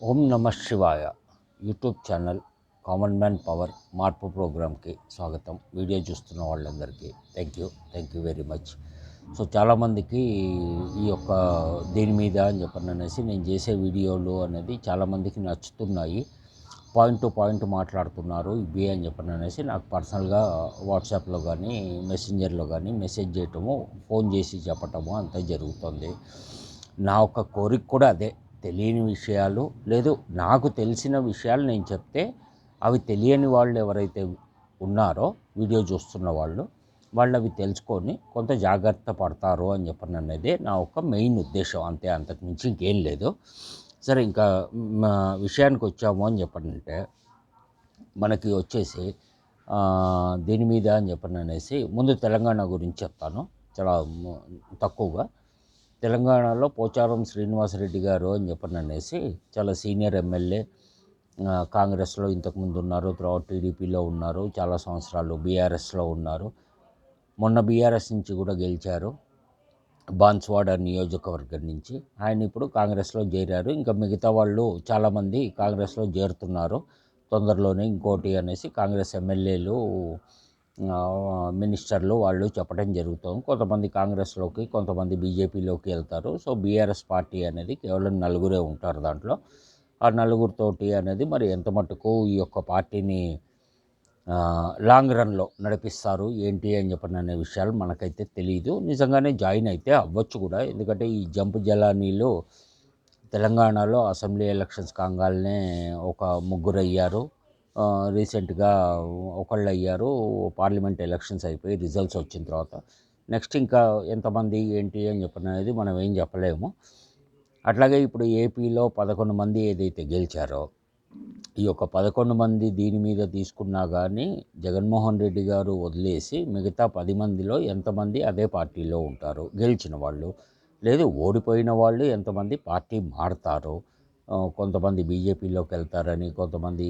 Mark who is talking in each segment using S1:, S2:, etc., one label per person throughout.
S1: ఓం నమ శివాయ YouTube channel common man power మార్పు ప్రోగ్రామ్కి స్వాగతం. వీడియో చూస్తున్న వాళ్ళందరికీ thank you thank you very much so చాలామందికి ఈ యొక్క దీని మీద అని చెప్పని అనేసి నేను చేసే వీడియోలు అనేది చాలామందికి నచ్చుతున్నాయి. పాయింట్ టు పాయింట్ మాట్లాడుతున్నారు ఇవి అని చెప్పని అనేసి నాకు పర్సనల్గా వాట్సాప్లో కానీ మెసెంజర్లో కానీ మెసేజ్ చేయటము ఫోన్ చేసి చెప్పటము అంతా జరుగుతుంది. నా ఒక కోరిక కూడా అదే. తెలియని విషయాలు లేదు నాకు తెలిసిన విషయాలు నేను చెప్తే అవి తెలియని వాళ్ళు ఎవరైతే ఉన్నారో వీడియో చూస్తున్న వాళ్ళు వాళ్ళు అవి తెలుసుకొని కొంత జాగ్రత్త పడతారు అని చెప్పిన అనేది నా ఒక మెయిన్ ఉద్దేశం. అంతే అంతకు మించి ఇంకేం లేదు. సరే ఇంకా మా విషయానికి వచ్చాము అని చెప్పనంటే మనకి వచ్చేసి దీని మీద అని చెప్పని అనేసి ముందు తెలంగాణ గురించి చెప్తాను. చాలా తక్కువగా. తెలంగాణలో పోచారం శ్రీనివాసరెడ్డి గారు అని చెప్పని అనేసి చాలా సీనియర్ ఎమ్మెల్యే కాంగ్రెస్లో ఇంతకుముందు ఉన్నారు తర్వాత టీడీపీలో ఉన్నారు చాలా సంవత్సరాలు బీఆర్ఎస్లో ఉన్నారు. మొన్న బీఆర్ఎస్ నుంచి కూడా గెలిచారు బాన్స్వాడ నియోజకవర్గం నుంచి. ఆయన ఇప్పుడు కాంగ్రెస్లో చేరారు. ఇంకా మిగతా వాళ్ళు చాలామంది కాంగ్రెస్లో చేరుతున్నారు. తొందరలోనే ఇంకోటి అనేసి కాంగ్రెస్ ఎమ్మెల్యేలు మినిస్టర్లు వాళ్ళు చెప్పడం జరుగుతుంది. కొంతమంది కాంగ్రెస్లోకి కొంతమంది బీజేపీలోకి వెళ్తారు. సో బీఆర్ఎస్ పార్టీ అనేది కేవలం నలుగురే ఉంటారు దాంట్లో. ఆ నలుగురితోటి అనేది మరి ఎంత మటుకు ఈ యొక్క పార్టీని లాంగ్ రన్లో నడిపిస్తారు ఏంటి అని చెప్పిన అనే విషయాలు మనకైతే తెలియదు నిజంగానే జాయిన్ అయితే అవ్వచ్చు కూడా. ఎందుకంటే ఈ జంప్ జలానీలు తెలంగాణలో అసెంబ్లీ ఎలక్షన్స్ కాగానే ఒక ముగ్గురు అయ్యారు రీసెంట్గా ఒకళ్ళు అయ్యారు పార్లమెంట్ ఎలక్షన్స్ అయిపోయి రిజల్ట్స్ వచ్చిన తర్వాత. నెక్స్ట్ ఇంకా ఎంతమంది ఏంటి అని చెప్పిన అనేది మనం ఏం చెప్పలేము. అట్లాగే ఇప్పుడు ఏపీలో పదకొండు మంది ఏదైతే గెలిచారో ఈ యొక్క పదకొండు మంది దీని మీద తీసుకున్నా కానీ జగన్మోహన్ రెడ్డి గారు వదిలేసి మిగతా పది మందిలో ఎంతమంది అదే పార్టీలో ఉంటారు గెలిచిన వాళ్ళు. లేదు ఓడిపోయిన వాళ్ళు ఎంతమంది పార్టీ మారుతారు. కొంతమంది బీజేపీలోకి వెళ్తారని కొంతమంది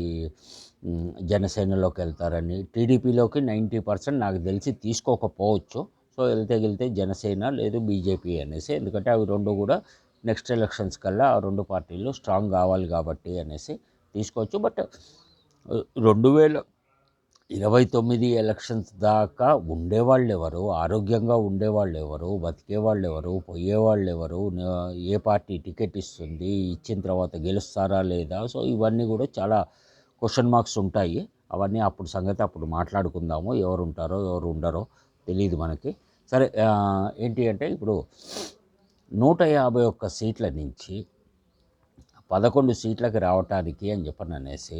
S1: జనసేనలోకి వెళ్తారని. టీడీపీలోకి నైంటీ పర్సెంట్ నాకు తెలిసి తీసుకోకపోవచ్చు. సో వెళ్తే వెళ్తే జనసేన లేదు బీజేపీ అనేసి. ఎందుకంటే అవి రెండు కూడా నెక్స్ట్ ఎలక్షన్స్ కల్లా ఆ రెండు పార్టీలు స్ట్రాంగ్ కావాలి కాబట్టి అనేసి తీసుకోవచ్చు. బట్ రెండు వేల ఇరవై తొమ్మిది ఎలక్షన్స్ దాకా ఉండేవాళ్ళు ఎవరు? ఆరోగ్యంగా ఉండేవాళ్ళు ఎవరు? బతికేవాళ్ళు ఎవరు? పోయేవాళ్ళు ఎవరు? ఏ పార్టీ టికెట్ ఇస్తుంది? ఇచ్చిన తర్వాత గెలుస్తారా లేదా? సో ఇవన్నీ కూడా చాలా క్వశ్చన్ మార్క్స్ ఉంటాయి. అవన్నీ అప్పుడు సంగతి అప్పుడు మాట్లాడుకుందాము. ఎవరు ఉంటారో ఎవరు ఉండరో తెలియదు మనకి. సరే ఏంటి అంటే ఇప్పుడు నూట యాభై ఒక్క సీట్ల నుంచి పదకొండు సీట్లకి రావటానికి అని చెప్పని అనేసి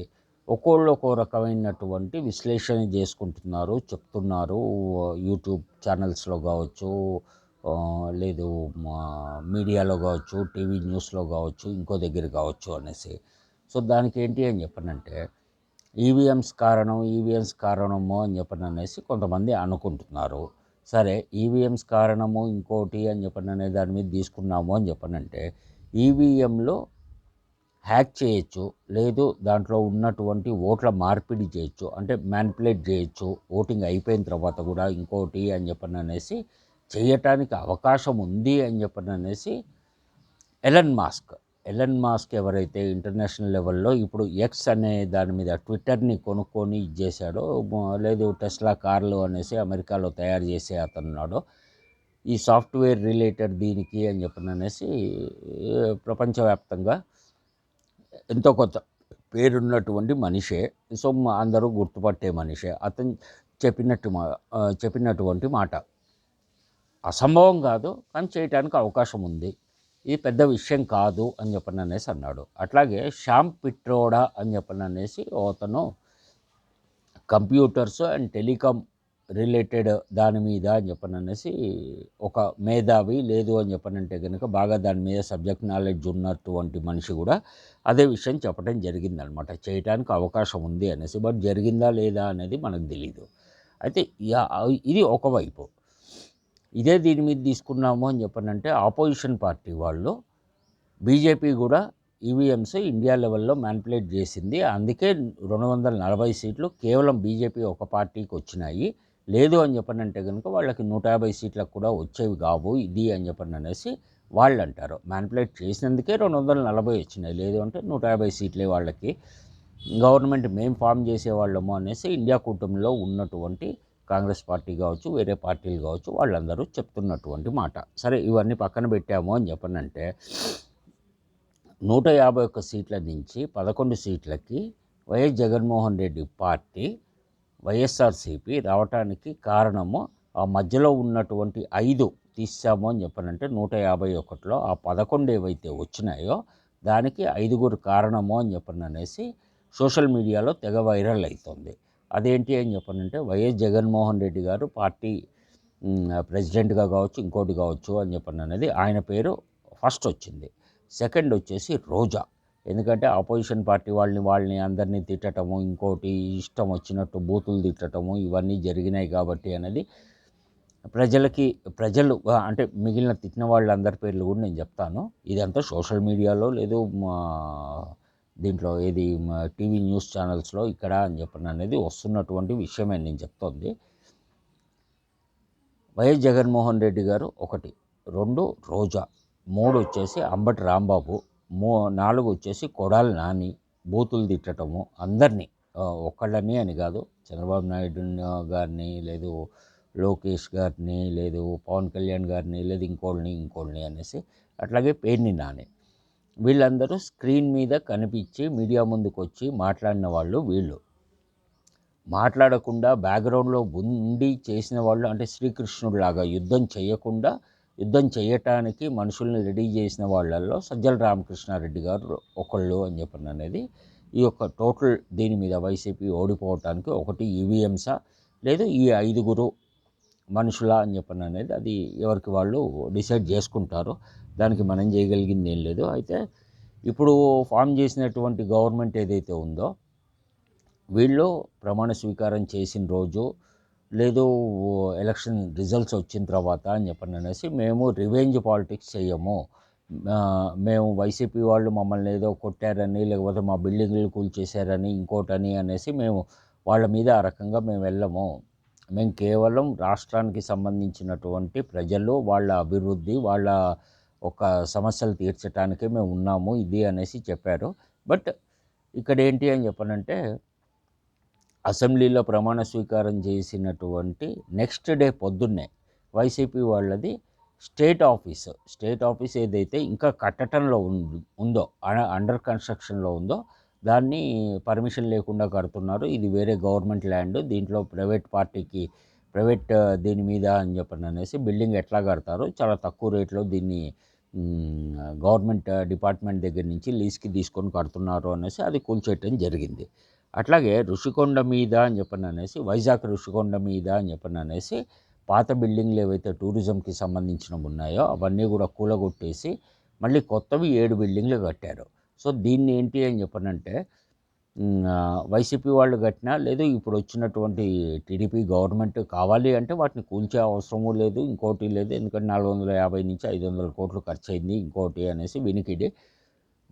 S1: ఒక్కోళ్ళు ఒక్కో రకమైనటువంటి విశ్లేషణ చేసుకుంటున్నారు చెప్తున్నారు. యూట్యూబ్ ఛానల్స్లో కావచ్చు లేదు మా మీడియాలో కావచ్చు టీవీ న్యూస్లో కావచ్చు ఇంకో దగ్గర కావచ్చు అనేసి. సో దానికి ఏంటి అని చెప్పనంటే ఈవీఎంస్ కారణం ఈవీఎంస్ కారణము అని చెప్పని అనేసి కొంతమంది అనుకుంటున్నారు. సరే ఈవీఎంస్ కారణము ఇంకోటి అని చెప్పని అనే దాని మీద తీసుకున్నాము అని చెప్పనంటే ఈవీఎంలో హ్యాక్ చేయొచ్చు లేదు దాంట్లో ఉన్నటువంటి ఓట్ల మార్పిడి చేయొచ్చు అంటే మ్యానిపులేట్ చేయొచ్చు ఓటింగ్ అయిపోయిన తర్వాత కూడా ఇంకోటి అని చెప్పని అనేసి చేయటానికి అవకాశం ఉంది అని చెప్పని అనేసి ఎలన్ మాస్క్ ఎలన్ మాస్క్ ఎవరైతే ఇంటర్నేషనల్ లెవెల్లో ఇప్పుడు ఎక్స్ అనే దాని మీద ట్విట్టర్ని కొనుక్కొని ఇది చేశాడో లేదు టెస్లా కార్లు అనేసి అమెరికాలో తయారు చేసే అతనున్నాడో ఈ సాఫ్ట్వేర్ రిలేటెడ్ దీనికి అని చెప్పిన అనేసి ప్రపంచవ్యాప్తంగా ఎంతో కొంత పేరున్నటువంటి మనిషే. సో అందరూ గుర్తుపట్టే మనిషే. అతను చెప్పినట్టు మా చెప్పినటువంటి మాట. అసంభవం కాదు కానీ చేయటానికి అవకాశం ఉంది. ఇది పెద్ద విషయం కాదు అని చెప్పని అనేసి అన్నాడు. అట్లాగే శ్యామ్ పిట్రోడా అని చెప్పని అనేసి అతను కంప్యూటర్స్ అండ్ టెలికాం రిలేటెడ్ దాని మీద అని చెప్పని అనేసి ఒక మేధావి లేదు అని చెప్పనంటే కనుక బాగా దాని మీద సబ్జెక్ట్ నాలెడ్జ్ ఉన్నటువంటి మనిషి కూడా అదే విషయం చెప్పడం జరిగిందనమాట. చేయడానికి అవకాశం ఉంది అనేసి. బట్ జరిగిందా లేదా అనేది మనకు తెలియదు అయితే యా- ఇది ఒకవైపు ఇదే దీని మీద తీసుకున్నాము అని చెప్పనంటే ఆపోజిషన్ పార్టీ వాళ్ళు బీజేపీ కూడా ఈవీఎంస్ ఇండియా లెవెల్లో మ్యానిపులేట్ చేసింది. అందుకే రెండు వందల నలభై సీట్లు కేవలం బీజేపీ ఒక పార్టీకి వచ్చినాయి. లేదు అని చెప్పనంటే కనుక వాళ్ళకి నూట యాభై సీట్లకు కూడా వచ్చేవి కావు ఇది అని చెప్పని అనేసి వాళ్ళు అంటారు. మ్యానిపులేట్ చేసినందుకే రెండు వందల నలభై వచ్చినాయి. లేదు అంటే నూట యాభై సీట్లే వాళ్ళకి. గవర్నమెంట్ మేము ఫామ్ చేసేవాళ్ళము అనేసి ఇండియా కూటమిలో ఉన్నటువంటి కాంగ్రెస్ పార్టీ కావచ్చు వేరే పార్టీలు కావచ్చు వాళ్ళందరూ చెప్తున్నటువంటి మాట. సరే ఇవన్నీ పక్కన పెట్టాము అని చెప్పనంటే నూట యాభై ఒక్క సీట్ల నుంచి పదకొండు సీట్లకి YS Jaganmohan Reddy party YSRCP రావటానికి కారణము ఆ మధ్యలో ఉన్నటువంటి ఐదు తీసాము అని చెప్పనంటే నూట యాభై ఒకటిలో ఆ పదకొండు ఏవైతే వచ్చినాయో దానికి ఐదుగురు కారణము అని చెప్పననేసి సోషల్ మీడియాలో తెగ వైరల్ అవుతుంది అదేంటి అని చెప్పనంటే వైఎస్ జగన్మోహన్ రెడ్డి గారు పార్టీ ప్రెసిడెంట్గా కావచ్చు ఇంకోటి కావచ్చు అని చెప్పను అనేది ఆయన పేరు ఫస్ట్ వచ్చింది. సెకండ్ వచ్చేసి రోజా. ఎందుకంటే ఆపోజిషన్ పార్టీ వాళ్ళని వాళ్ళని అందరినీ తిట్టటము ఇంకోటి ఇష్టం వచ్చినట్టు బూతులు తిట్టటము ఇవన్నీ జరిగినాయి కాబట్టి అనేది ప్రజలకి ప్రజలు అంటే మిగిలిన తిట్టిన వాళ్ళందరి పేర్లు కూడా నేను చెప్తాను. ఇదంతా సోషల్ మీడియాలో లేదు మా దీంట్లో ఏది టీవీ న్యూస్ ఛానల్స్లో ఇక్కడ అని చెప్పిన అనేది వస్తున్నటువంటి విషయమే నేను చెప్తోంది. వైఎస్ జగన్మోహన్ రెడ్డి గారు ఒకటి రెండు రోజా మూడు వచ్చేసి అంబటి రాంబాబు మూ నాలుగు వచ్చేసి కొడాలి నాని బూతులు తిట్టటము అందరినీ ఆ, ఒక్కళ్ళని అని కాదు చంద్రబాబు నాయుడు గారిని లేదు లోకేష్ గారిని లేదు పవన్ కళ్యాణ్ గారిని లేదు ఇంకోళ్ళని ఇంకోళ్ళని అనేసి అట్లాగే పేర్ని నాని. వీళ్ళందరూ స్క్రీన్ మీద కనిపించి మీడియా ముందుకు వచ్చి మాట్లాడిన వాళ్ళు వీళ్ళు. మాట్లాడకుండా బ్యాక్గ్రౌండ్లో ఉండి చేసిన వాళ్ళు అంటే శ్రీకృష్ణుడిలాగా యుద్ధం చేయకుండా యుద్ధం చేయటానికి మనుషుల్ని రెడీ చేసిన వాళ్ళల్లో సజ్జల రామకృష్ణారెడ్డి గారు ఒకళ్ళు అని చెప్పిన అనేది. ఈ యొక్క టోటల్ దీని మీద వైసీపీ ఓడిపోవటానికి ఒకటి ఈవీఎంసా లేదు ఈ ఐదుగురు మనుషుల అని చెప్పిన అనేది అది ఎవరికి వాళ్ళు డిసైడ్ చేసుకుంటారు. దానికి మనం చేయగలిగింది ఏం లేదు. అయితే ఇప్పుడు ఫామ్ చేసినటువంటి గవర్నమెంట్ ఏదైతే ఉందో వీళ్ళు ప్రమాణ స్వీకారం చేసిన రోజు లేదు ఎలక్షన్ రిజల్ట్స్ వచ్చిన తర్వాత అని చెప్పని అనేసి మేము రివెంజ్ పాలిటిక్స్ చేయము మేము వైసీపీ వాళ్ళు మమ్మల్ని ఏదో కొట్టారని లేకపోతే మా బిల్డింగ్లు కూల్చేశారని ఇంకోటని అనేసి మేము వాళ్ళ మీద ఆ రకంగా మేము వెళ్ళము. మేము కేవలం రాష్ట్రానికి సంబంధించినటువంటి ప్రజలు వాళ్ళ అభివృద్ధి వాళ్ళ ఒక సమస్యలు తీర్చడానికే మేము ఉన్నాము ఇది అనేసి చెప్పారు. బట్ ఇక్కడ ఏంటి అని చెప్పనంటే అసెంబ్లీలో ప్రమాణ స్వీకారం చేసినటువంటి నెక్స్ట్ డే పొద్దున్నే వైసీపీ వాళ్ళది స్టేట్ ఆఫీస్ స్టేట్ ఆఫీస్ ఏదైతే ఇంకా కట్టడంలో ఉందో అండర్ కన్స్ట్రక్షన్లో ఉందో దాన్ని పర్మిషన్ లేకుండా కడుతున్నారు. ఇది వేరే గవర్నమెంట్ ల్యాండ్ దీంట్లో ప్రైవేట్ పార్టీకి ప్రైవేట్ దీని మీద అని చెప్పని అనేసి బిల్డింగ్ ఎట్లా కడతారు చాలా తక్కువ రేట్లో దీన్ని గవర్నమెంట్ డిపార్ట్మెంట్ దగ్గర నుంచి లీజ్కి తీసుకొని కడుతున్నారు అనేసి అది కూల్చేయటం జరిగింది. అట్లాగే ఋషికొండ మీద అని చెప్పని అనేసి వైజాగ్ ఋషికొండ మీద అని చెప్పని అనేసి పాత బిల్డింగ్లు ఏవైతే టూరిజంకి సంబంధించినవి ఉన్నాయో అవన్నీ కూడా కూలగొట్టేసి మళ్ళీ కొత్తవి ఏడు బిల్డింగ్లు కట్టారు. సో దీన్ని ఏంటి అని చెప్పనంటే వైసీపీ వాళ్ళు కట్టినా లేదు ఇప్పుడు వచ్చినటువంటి టీడీపీ గవర్నమెంట్ కావాలి అంటే వాటిని కూల్చే అవసరము లేదు ఇంకోటి లేదు. ఎందుకంటే నాలుగు వందల యాభై నుంచి ఐదు వందల కోట్లు ఖర్చు అయింది ఇంకోటి అనేసి వినికిడి.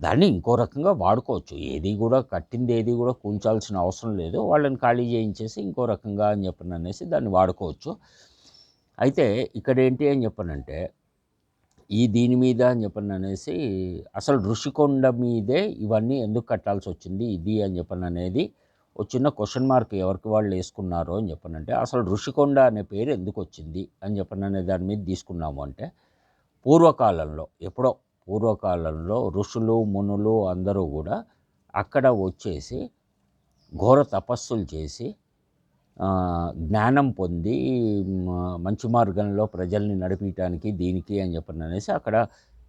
S1: దాన్ని ఇంకో రకంగా వాడుకోవచ్చు. ఏది కూడా కట్టింది ఏది కూడా కూల్చాల్సిన అవసరం లేదు. వాళ్ళని ఖాళీ చేయించేసి ఇంకో రకంగా అని చెప్పిన అనేసి దాన్ని వాడుకోవచ్చు. అయితే ఇక్కడ ఏంటి అని చెప్పనంటే ఈ దీని మీద అని చెప్పని అనేసి అసలు ఋషికొండ మీదే ఇవన్నీ ఎందుకు కట్టాల్సి వచ్చింది ఇది అని చెప్పని అనేది ఒక చిన్న క్వశ్చన్ మార్క్ ఎవరికి వాళ్ళు వేసుకున్నారో అని చెప్పనంటే అసలు ఋషికొండ అనే పేరు ఎందుకు వచ్చింది అని చెప్పని అనే దాని మీద తీసుకున్నాము అంటే పూర్వకాలంలో ఎప్పుడో పూర్వకాలంలో ఋషులు మునులు అందరూ కూడా అక్కడ వచ్చేసి ఘోర తపస్సులు చేసి జ్ఞానం పొంది మంచి మార్గంలో ప్రజల్ని నడిపించడానికి దీనికి అని చెప్పని అనేసి అక్కడ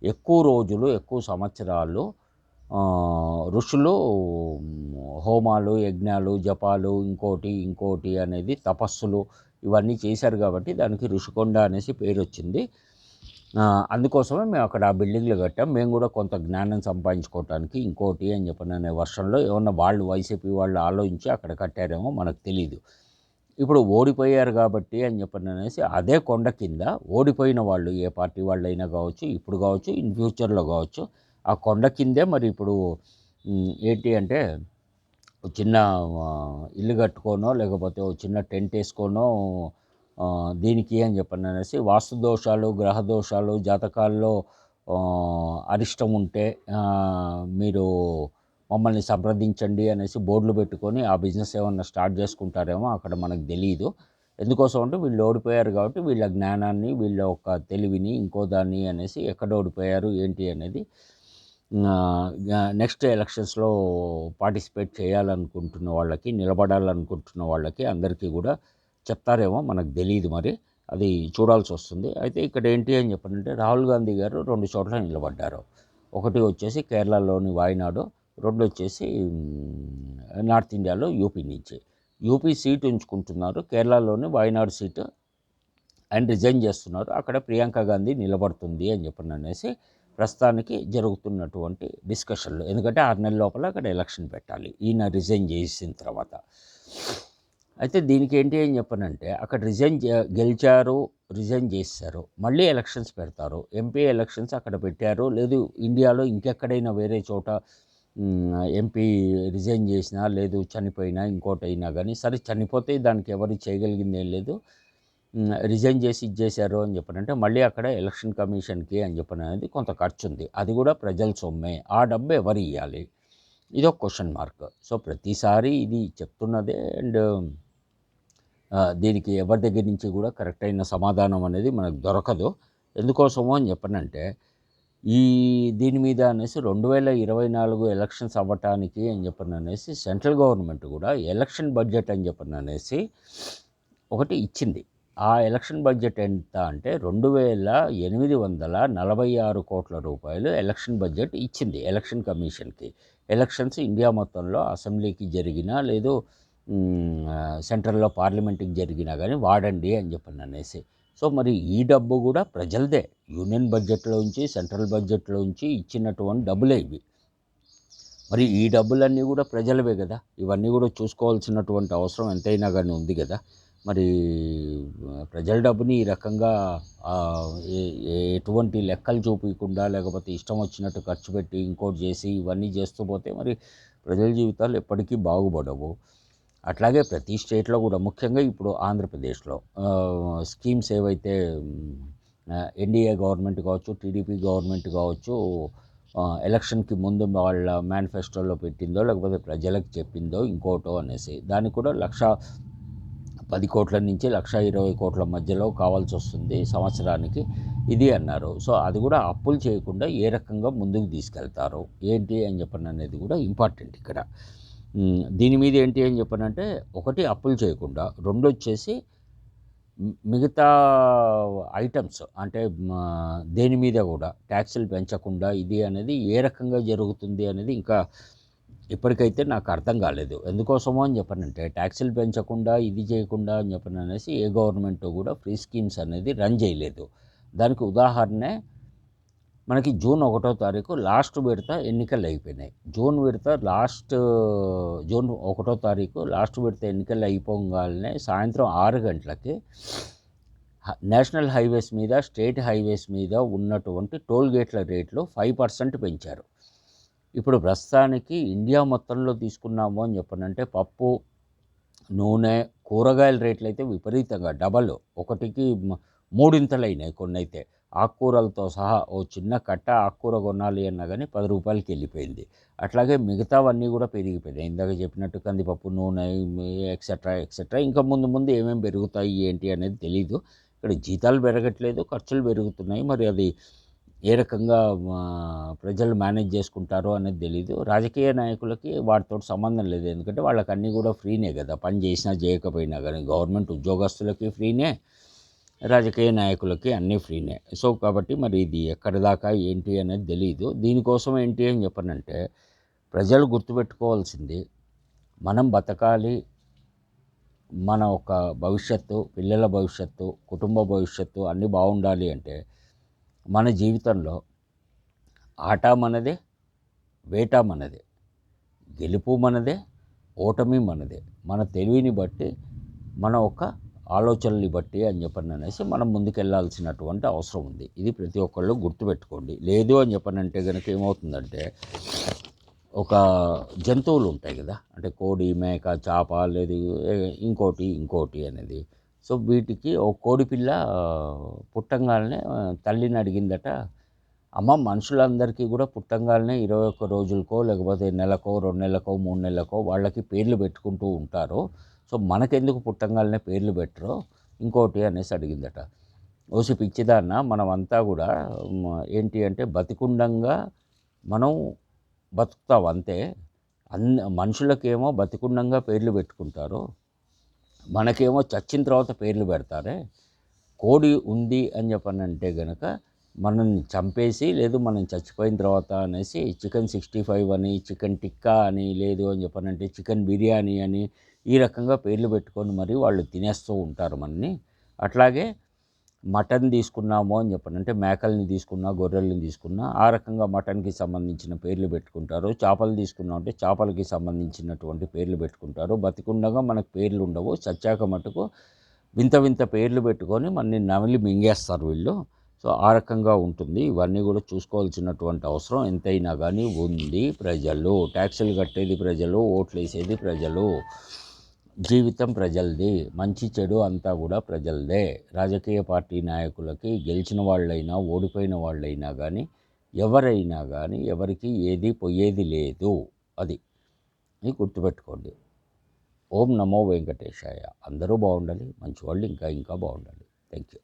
S1: ఎక్కువ రోజులు ఎక్కువ సంవత్సరాలు ఋషులు హోమాలు యజ్ఞాలు జపాలు ఇంకోటి ఇంకోటి అనేది తపస్సులు ఇవన్నీ చేశారు కాబట్టి దానికి ఋషికొండ అనేసి పేరు వచ్చింది. అందుకోసమే మేము అక్కడ ఆ బిల్డింగ్లు కట్టాం. మేము కూడా కొంత జ్ఞానం సంపాదించుకోవటానికి ఇంకోటి అని చెప్పిన వర్షంలో ఏమన్నా వాళ్ళు వైసీపీ వాళ్ళు ఆలోచించి అక్కడ కట్టారేమో మనకు తెలియదు ఇప్పుడు ఓడిపోయారు కాబట్టి అని చెప్పని అనేసి అదే కొండ కింద ఓడిపోయిన వాళ్ళు ఏ పార్టీ వాళ్ళు అయినా కావచ్చు ఇప్పుడు కావచ్చు ఇన్ ఫ్యూచర్లో కావచ్చు ఆ కొండ కిందే మరి ఇప్పుడు ఏంటి అంటే చిన్న ఇల్లు కట్టుకోనో లేకపోతే చిన్న టెంట్ వేసుకోనో దీనికి అని చెప్పని అనేసి వాస్తు దోషాలు గ్రహ దోషాలు జాతకాల్లో అరిష్టం ఉంటే మీరు మమ్మల్ని సంప్రదించండి అనేసి బోర్డులు పెట్టుకొని ఆ బిజినెస్ ఏమన్నా స్టార్ట్ చేసుకుంటారేమో అక్కడ మనకు తెలియదు ఎందుకోసం అంటే వీళ్ళు ఓడిపోయారు కాబట్టి వీళ్ళ జ్ఞానాన్ని వీళ్ళ ఒక తెలివిని ఇంకో దాన్ని అనేసి ఎక్కడ ఓడిపోయారు ఏంటి అనేది నెక్స్ట్ ఎలక్షన్స్లో పార్టిసిపేట్ చేయాలనుకుంటున్న వాళ్ళకి నిలబడాలనుకుంటున్న వాళ్ళకి అందరికీ కూడా చెప్తారేమో మనకు తెలియదు మరి. అది చూడాల్సి వస్తుంది. అయితే ఇక్కడ ఏంటి అని చెప్పాలంటే రాహుల్ గాంధీ గారు రెండు చోట్ల నిలబడ్డారు. ఒకటి వచ్చేసి కేరళలోని వాయనాడు రెండు వచ్చేసి నార్త్ ఇండియాలో యూపీ నుంచి. యూపీ సీట్ ఉంచుకుంటున్నారు. కేరళలోని వాయనాడు సీటు. అండ్ రిజైన్ చేస్తున్నారు. అక్కడ ప్రియాంక గాంధీ నిలబడుతుంది అని చెప్పని అనేసి ప్రస్తుతానికి జరుగుతున్నటువంటి డిస్కషన్లు. ఎందుకంటే ఆరు నెలల లోపల అక్కడ ఎలక్షన్ పెట్టాలి. ఈయన రిజైన్ చేసిన తర్వాత. అయితే దీనికి ఏంటి అని చెప్పనంటే అక్కడ రిజైన్ గెలిచారు రిజైన్ చేశారు. మళ్ళీ ఎలక్షన్స్ పెడతారు. ఎంపీ ఎలక్షన్స్ అక్కడ పెట్టారు. లేదు ఇండియాలో ఇంకెక్కడైనా వేరే చోట ఎంపీ రిజైన్ చేసినా లేదు చనిపోయినా ఇంకోటైనా కానీ సరే చనిపోతే దానికి ఎవరు చేయగలిగింది ఏం లేదు. రిజైన్ చేసి ఇచ్చేశారు అని చెప్పనంటే మళ్ళీ అక్కడ ఎలక్షన్ కమిషన్కి అని చెప్పిన అనేది కొంత ఖర్చు ఉంది అది కూడా ప్రజల సొమ్మే. ఆ డబ్బు ఎవరు ఇవ్వాలి ఇది ఒక క్వశ్చన్ మార్క్. సో ప్రతిసారి ఇది చెప్తున్నదే అండ్ దీనికి ఎవరి దగ్గర నుంచి కూడా కరెక్ట్ అయిన సమాధానం అనేది మనకు దొరకదు. ఎందుకోసమో అని చెప్పనంటే ఈ దీని మీద అనేసి రెండు వేల ఇరవై నాలుగు ఎలక్షన్స్ అవ్వటానికి అని చెప్పిన అనేసి సెంట్రల్ గవర్నమెంట్ కూడా ఎలక్షన్ బడ్జెట్ అని చెప్పిన అనేసి ఒకటి ఇచ్చింది. ఆ ఎలక్షన్ బడ్జెట్ ఎంత అంటే రెండు వేల ఎనిమిది వందల నలభై ఆరు కోట్ల రూపాయలు ఎలక్షన్ బడ్జెట్ ఇచ్చింది ఎలక్షన్ కమిషన్కి. ఎలక్షన్స్ ఇండియా మొత్తంలో అసెంబ్లీకి జరిగినా లేదు సెంట్రల్లో పార్లమెంట్కి జరిగినా కానీ వాడండి అని చెప్పి అనేసి సో మరి ఈ డబ్బు కూడా ప్రజలదే. యూనియన్ బడ్జెట్లోంచి సెంట్రల్ బడ్జెట్లోంచి ఇచ్చినటువంటి డబ్బులే ఇవి. మరి ఈ డబ్బులన్నీ కూడా ప్రజలవే కదా. ఇవన్నీ కూడా చూసుకోవాల్సినటువంటి అవసరం ఎంతైనా కానీ ఉంది కదా. మరి ప్రజల డబ్బుని ఈ రకంగా ఎటువంటి లెక్కలు చూపించకుండా లేకపోతే ఇష్టం వచ్చినట్టు ఖర్చు పెట్టి ఇంకోటి చేసి ఇవన్నీ చేస్తూ పోతే మరి ప్రజల జీవితాలు ఎప్పటికీ బాగుపడవు. అట్లాగే ప్రతి స్టేట్లో కూడా ముఖ్యంగా ఇప్పుడు ఆంధ్రప్రదేశ్లో స్కీమ్స్ ఏవైతే ఎన్డీఏ గవర్నమెంట్ కావచ్చు టీడీపీ గవర్నమెంట్ కావచ్చు ఎలక్షన్కి ముందు వాళ్ళ మేనిఫెస్టోలో పెట్టిందో లేకపోతే ప్రజలకు చెప్పిందో ఇంకోటో అనేసి దానికి కూడా లక్ష పది కోట్ల నుంచి లక్ష ఇరవై కోట్ల మధ్యలో కావాల్సి వస్తుంది సంవత్సరానికి ఇది అన్నారు. సో అది కూడా అప్పులు చేయకుండా ఏ రకంగా ముందుకు తీసుకెళ్తారు? ఏంటి అని చెప్పని అనేది కూడా ఇంపార్టెంట్ ఇక్కడ. దీని మీద ఏంటి అని చెప్పనంటే ఒకటి అప్పులు చేయకుండా రెండు వచ్చేసి మిగతా ఐటమ్స్ అంటే దేని మీద కూడా ట్యాక్సులు పెంచకుండా ఇది అనేది ఏ రకంగా జరుగుతుంది అనేది ఇంకా ఇప్పటికైతే నాకు అర్థం కాలేదు. ఎందుకోసమో అని చెప్పనంటే ట్యాక్సులు పెంచకుండా ఇది చేయకుండా అని చెప్పని అనేసి ఏ గవర్నమెంట్ కూడా ఫ్రీ స్కీమ్స్ అనేది రన్ చేయలేదు. దానికి ఉదాహరణే మనకి జూన్ ఒకటో తారీఖు లాస్ట్ విడత ఎన్నికలు అయిపోయినాయి. జూన్ విడత లాస్ట్ జూన్ ఒకటో తారీఖు లాస్ట్ విడత ఎన్నికలు అయిపోగానే సాయంత్రం ఆరు గంటలకి నేషనల్ హైవేస్ మీద స్టేట్ హైవేస్ మీద ఉన్నటువంటి టోల్ గేట్ల రేట్లు ఫైవ్ పర్సెంట్ పెంచారు. ఇప్పుడు ప్రస్తుతానికి ఇండియా మొత్తంలో తీసుకున్నాము అని చెప్పనంటే పప్పు నూనె కూరగాయల రేట్లు అయితే విపరీతంగా డబల్ ఒకటికి మూడింతలైనాయి కొన్ని అయితే ఆకుకూరలతో సహా ఓ చిన్న కట్ట ఆకుకూర కొనాలి అన్నా కానీ పది రూపాయలకి వెళ్ళిపోయింది. అట్లాగే మిగతావన్నీ కూడా పెరిగిపోయినాయి. ఇందాక చెప్పినట్టు కందిపప్పు నూనె ఎక్సెట్రా ఎక్సెట్రా ఇంకా ముందు ముందు ఏమేమి పెరుగుతాయి ఏంటి అనేది తెలీదు. ఇక్కడ జీతాలు పెరగట్లేదు ఖర్చులు పెరుగుతున్నాయి. మరి అది ఏ రకంగా ప్రజలు మేనేజ్ చేసుకుంటారో అనేది తెలీదు. రాజకీయ నాయకులకి వాటితో సంబంధం లేదు. ఎందుకంటే వాళ్ళకి అన్నీ కూడా ఫ్రీనే కదా. పని చేసినా చేయకపోయినా కానీ గవర్నమెంట్ ఉద్యోగస్తులకి ఫ్రీనే. రాజకీయ నాయకులకి అన్నీ ఫ్రీనే. సో కాబట్టి మరి ఇది ఎక్కడి దాకా ఏంటి అనేది తెలియదు దీనికోసం ఏంటి అని చెప్పనంటే ప్రజలు గుర్తుపెట్టుకోవాల్సింది మనం బతకాలి మన ఒక భవిష్యత్తు పిల్లల భవిష్యత్తు కుటుంబ భవిష్యత్తు అన్నీ బాగుండాలి అంటే మన జీవితంలో ఆట మనదే వేట మనదే గెలుపు మనదే ఓటమి మనదే. మన తెలివిని బట్టి మన ఒక ఆలోచనల్ని బట్టి అని చెప్పని అనేసి మనం ముందుకెళ్ళాల్సినటువంటి అవసరం ఉంది. ఇది ప్రతి ఒక్కళ్ళు గుర్తుపెట్టుకోండి. లేదు అని చెప్పనంటే కనుక ఏమవుతుందంటే ఒక జంతువులు ఉంటాయి కదా అంటే కోడి మేక చేప లేదు ఇంకోటి ఇంకోటి అనేది. సో వీటికి ఒక కోడి పిల్ల పుట్టంగానే తల్లిని అడిగిందట అమ్మ మనుషులందరికీ కూడా పుట్టంగానే ఇరవై ఒక్క రోజులకో లేకపోతే నెలకో రెండు నెలలకో మూడు నెలలకో వాళ్ళకి పేర్లు పెట్టుకుంటూ ఉంటారు. సో మనకెందుకు పుట్టంగానే పేర్లు పెట్టరో ఇంకోటి అనేసి అడిగిందట. ఓసి పిచ్చిదాన్న మనమంతా కూడా ఏంటి అంటే బతికుండంగా మనం బతుకుతాం అంతే. అన్ మనుషులకేమో బతికుండంగా పేర్లు పెట్టుకుంటారు. మనకేమో చచ్చిన తర్వాత పేర్లు పెడతారే. కోడి ఉంది అని చెప్పనంటే గనక మనల్ని చంపేసి లేదు మనం చచ్చిపోయిన తర్వాత అనేసి చికెన్ సిక్స్టీ ఫైవ్ అని చికెన్ టిక్కా అని లేదు అని చెప్పనంటే చికెన్ బిర్యానీ అని ఈ రకంగా పేర్లు పెట్టుకొని మరి వాళ్ళు తినేస్తూ ఉంటారు మనని. అట్లాగే మటన్ తీసుకున్నాము అని చెప్పండి. అంటే మేకల్ని తీసుకున్నా గొర్రెల్ని తీసుకున్నా ఆ రకంగా మటన్కి సంబంధించిన పేర్లు పెట్టుకుంటారు. చేపలు తీసుకున్నాం అంటే చేపలకి సంబంధించినటువంటి పేర్లు పెట్టుకుంటారు. బతికుండగా మనకు పేర్లు ఉండవు. చచ్చాక మటుకు వింత వింత పేర్లు పెట్టుకొని మనని నమిలి మింగేస్తారు వీళ్ళు. సో ఆ రకంగా ఉంటుంది. ఇవన్నీ కూడా చూసుకోవాల్సినటువంటి అవసరం ఎంతైనా కానీ ఉంది ప్రజలు. ట్యాక్సులు కట్టేది ప్రజలు ఓట్లు వేసేది ప్రజలు. జీవితం ప్రజలది మంచి చెడు అంతా కూడా ప్రజలదే. రాజకీయ పార్టీ నాయకులకి గెలిచిన వాళ్ళైనా ఓడిపోయిన వాళ్ళైనా కానీ ఎవరైనా కానీ ఎవరికి ఏది పోయేది లేదు. అది. ఇది గుర్తుపెట్టుకోండి. ఓం నమో వెంకటేశాయ. అందరూ బాగుండాలి మంచి వాళ్ళు ఇంకా ఇంకా బాగుండాలి. Thank you